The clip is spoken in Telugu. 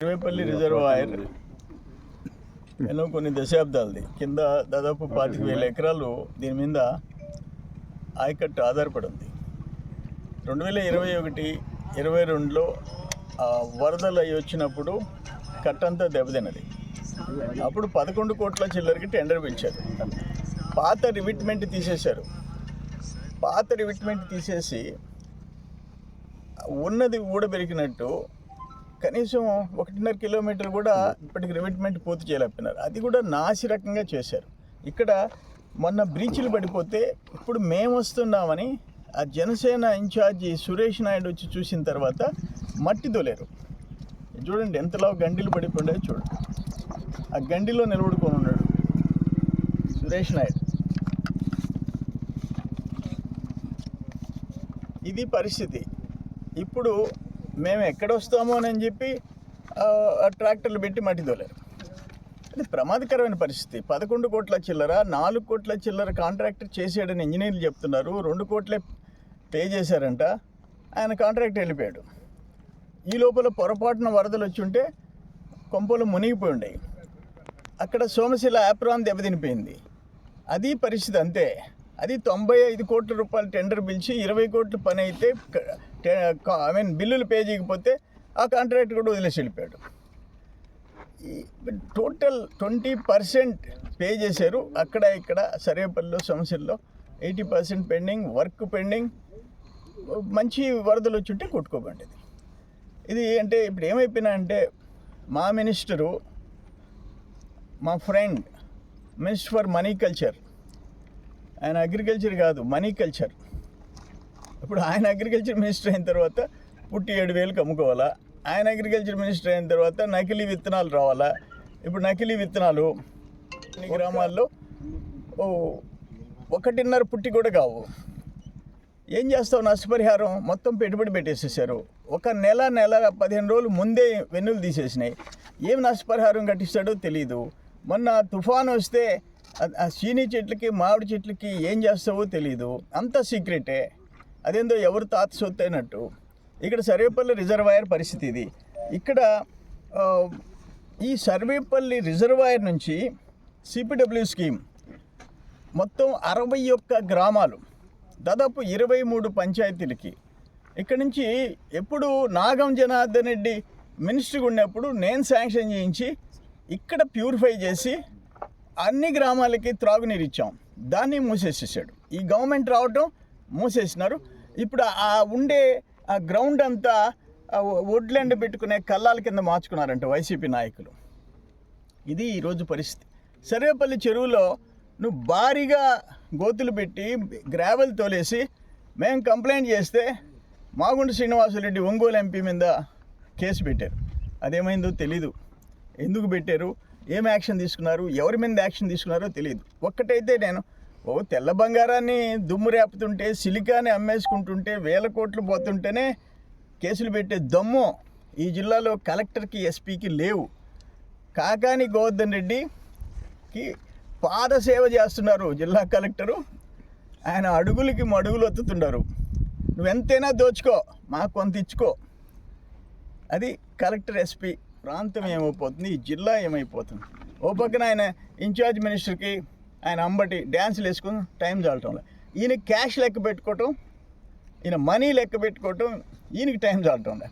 ఇరవైపల్లి రిజర్వాయర్ ఎన్నో కొన్ని దశాబ్దాలది. కింద దాదాపు పాతిక వేల ఎకరాలు దీని మీద ఆయకట్టు ఆధారపడి ఉంది రెండు వేల ఇరవై ఒకటి ఇరవై రెండులో వరదలు అవి వచ్చినప్పుడు కట్టంతా దెబ్బతిన్నది. అప్పుడు పదకొండు కోట్ల చిల్లరకి టెండర్ పిలిచారు పాత రివిట్మెంట్ తీసేశారు. పాత రివిట్మెంట్ తీసేసి ఉన్నది ఊడబెరికినట్టు కనీసం ఒకటిన్నర కిలోమీటర్ కూడా ఇప్పటికి రిమిట్మెంట్ పూర్తి చేయలేకపోయినారు. అది కూడా నాసి రకంగా చేశారు. ఇక్కడ మొన్న బ్రీచ్లు పడిపోతే ఇప్పుడు మేము వస్తున్నామని ఆ జనసేన ఇన్ఛార్జి సురేష్ నాయుడు వచ్చి చూసిన తర్వాత మట్టి తోలేరు. చూడండి ఎంతలో గండిలు పడిపోయాయో చూడండి. ఆ గండిలో నిలబడుకొని ఉన్నాడు. సురేష్ నాయుడు ఇది పరిస్థితి. ఇప్పుడు మేము ఎక్కడ వస్తామో అని చెప్పి ఆ, ట్రాక్టర్లు పెట్టి మట్టి తోలారు. అది ప్రమాదకరమైన పరిస్థితి. పదకొండు కోట్ల చిల్లర నాలుగు కోట్ల చిల్లర కాంట్రాక్టర్ చేసాడని ఇంజనీర్లు చెప్తున్నారు. రెండు కోట్లే పే చేశారంట. ఆయన కాంట్రాక్ట్ వెళ్ళిపోయాడు. ఈ లోపల పొరపాటున వరదలు వచ్చి ఉంటే కొంపలు మునిగిపోయి ఉండేవి. అక్కడ సోమశిల యాప్రాన్ దెబ్బతినిపోయింది. అది పరిస్థితి అంతే. అది తొంభై ఐదు కోట్ల రూపాయలు టెండర్ పిలిచి ఇరవై కోట్ల పని అయితే ఐ మీన్ బిల్లులు పే చేయకపోతే ఆ కాంట్రాక్ట్ కూడా వదిలేసి వెళ్ళిపోయాడు. టోటల్ ట్వంటీ పర్సెంట్ పే చేశారు. అక్కడ ఇక్కడ సర్వేపల్లిలో సమస్యల్లో eighty percent pending work pending మంచి వరదలు వచ్చి ఉంటే కొట్టుకోబండి ఇది అంటే ఇప్పుడు ఏమైపోయినా అంటే మా మినిస్టరు మా friend minister for money culture ఆయన అగ్రికల్చర్ కాదు మనీ కల్చర్ ఇప్పుడు ఆయన అగ్రికల్చర్ మినిస్టర్ అయిన తర్వాత పుట్టి ఏడు వేలకు అమ్ముకోవాలా? ఆయన అగ్రికల్చర్ మినిస్టర్ అయిన తర్వాత నకిలీ విత్తనాలు రావాలా? ఇప్పుడు నకిలీ విత్తనాలు కొన్ని గ్రామాల్లో ఓ ఒకటిన్నర పుట్టి కూడా కావు. ఏం చేస్తావు నష్టపరిహారం? మొత్తం పెట్టుబడి పెట్టేసేసారు ఒక నెల నెల పదిహేను రోజులు ముందే వెన్నులు తీసేసినాయి. ఏం నష్టపరిహారం కట్టిస్తాడో తెలియదు మొన్న తుఫాన్ వస్తే ఆ- సీని చీనీ చెట్లకి మామిడి చెట్లకి ఏం చేస్తావో తెలియదు అంత సీక్రెటే అదేందో ఎవరు తాత సొత్తు అయినట్టు ఇక్కడ సర్వేపల్లి రిజర్వాయర్ పరిస్థితి ఇది. ఇక్కడ ఈ సర్వేపల్లి రిజర్వాయర్ నుంచి సిపిడబ్ల్యూ స్కీమ్ మొత్తం అరవై ఒక్క గ్రామాలు దాదాపు ఇరవై మూడు పంచాయతీలకి. ఇక్కడ నుంచి ఎప్పుడు నాగం జనార్దన్ రెడ్డి మినిస్టర్గా ఉన్నప్పుడు నేను శాంక్షన్ చేయించి ఇక్కడ ప్యూరిఫై చేసి అన్ని గ్రామాలకి త్రాగునీరు ఇచ్చాం. దాన్ని మూసేసేసాడు. ఈ గవర్నమెంట్ రావటం మూసేసినారు. ఇప్పుడు ఆ ఉండే ఆ గ్రౌండ్ అంతా ఆ పెట్టుకునే కల్లాల కింద మార్చుకున్నారంట వైసీపీ నాయకులు. ఇది ఈరోజు పరిస్థితి. సర్వేపల్లి చెరువులో నువ్వు భారీగా గోతులు పెట్టి గ్రావెల్ తోలేసి మేము కంప్లైంట్ చేస్తే మాగుండు శ్రీనివాసరెడ్డి ఒంగోలు ఎంపీ మీద కేసు పెట్టారు. అదేమైందో తెలీదు. ఎందుకు పెట్టారు? ఏం యాక్షన్ తీసుకున్నారు? ఎవరి మీద యాక్షన్ తీసుకున్నారో తెలియదు ఒక్కటైతే నేను ఓ తెల్ల బంగారాన్ని దుమ్ము రేపుతుంటే సిలికాని అమ్మేసుకుంటుంటే వేల కోట్లు పోతుంటేనే కేసులు పెట్టే దమ్ము ఈ జిల్లాలో కలెక్టర్కి ఎస్పీకి లేవు. కాకాని గోవర్ధన్ రెడ్డికి పాదసేవ చేస్తున్నారు జిల్లా కలెక్టరు. ఆయన అడుగులకి మడుగులు ఒత్తుతున్నారు నువ్వెంతైనా దోచుకో మాకు కొంత ఇచ్చుకో. అది కలెక్టర్ ఎస్పీ ప్రాంతం ఏమైపోతుంది? ఈ జిల్లా ఏమైపోతుంది? ఓ పక్కన ఆయన ఇన్ఛార్జ్ మినిస్టర్కి ఆయన అంబటి డ్యాన్సులు వేసుకుని టైం చాలటంలో. ఈయన క్యాష్ లెక్క పెట్టుకోవటం ఈయన మనీ లెక్క పెట్టుకోవటం ఈయనకి టైం చాలటంలే.